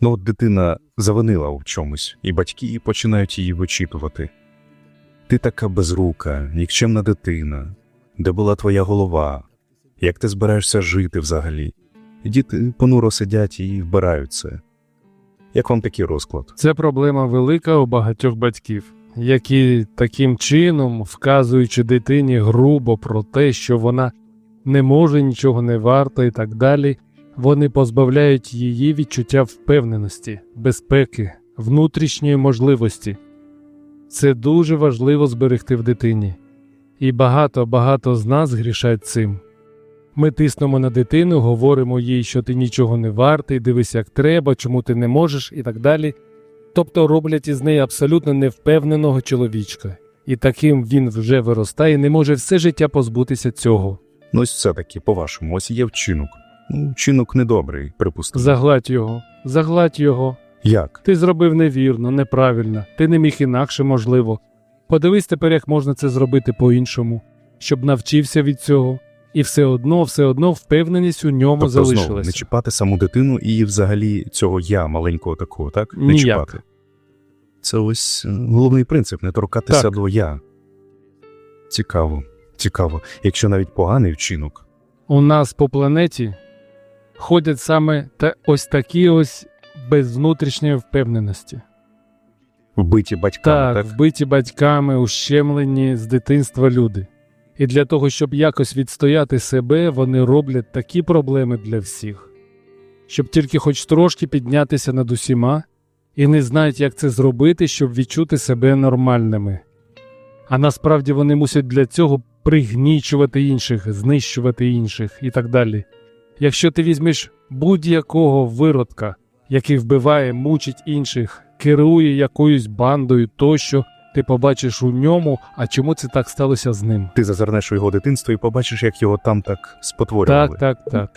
Ну, от дитина завинила в чомусь, і батьки починають її вичитувати. Ти така безрука, нікчемна дитина. Де була твоя голова? Як ти збираєшся жити взагалі? Діти понуро сидять і вбирають це. Як вам такий розклад? Це проблема велика у багатьох батьків, які таким чином, вказуючи дитині грубо про те, що вона не може, нічого не варта і так далі, вони позбавляють її відчуття впевненості, безпеки, внутрішньої можливості. Це дуже важливо зберегти в дитині. І багато-багато з нас грішать цим. Ми тиснемо на дитину, говоримо їй, що ти нічого не вартий, дивись, як треба, чому ти не можеш, і так далі. Тобто роблять із неї абсолютно невпевненого чоловічка. І таким він вже виростає, не може все життя позбутися цього. Ну, ось все-таки, по-вашому, ось є вчинок. Ну, вчинок недобрий, припустимо. Загладь його, загладь його. Як? Ти зробив невірно, неправильно, ти не міг інакше, можливо. Подивись тепер, як можна це зробити по-іншому, щоб навчився від цього, і все одно, все одно впевненість у ньому Тобто знову не чіпати саму дитину і взагалі цього я маленького такого, так? Не Ніяк. чіпати. Це ось е, головний принцип не торкатися Так. до я. Цікаво, цікаво. Якщо навіть поганий вчинок, У нас по планеті ходять саме та ось такі ось без внутрішньої впевненості. вбиті батьками, Так, так? вбиті батьками, ущемлені з дитинства люди. І для того, щоб якось відстояти себе, вони роблять такі проблеми для всіх, щоб тільки хоч трошки піднятися над усіма, і не знають, як це зробити, щоб відчути себе нормальними. А насправді вони мусять для цього пригнічувати інших, знищувати інших і так далі. Якщо ти візьмеш будь-якого виродка, який вбиває, мучить інших, керує якоюсь бандою тощо, ти побачиш у ньому, а чому це так сталося з ним. Ти зазирнеш у його дитинство і побачиш, як його там так спотворювали. Так, так, так.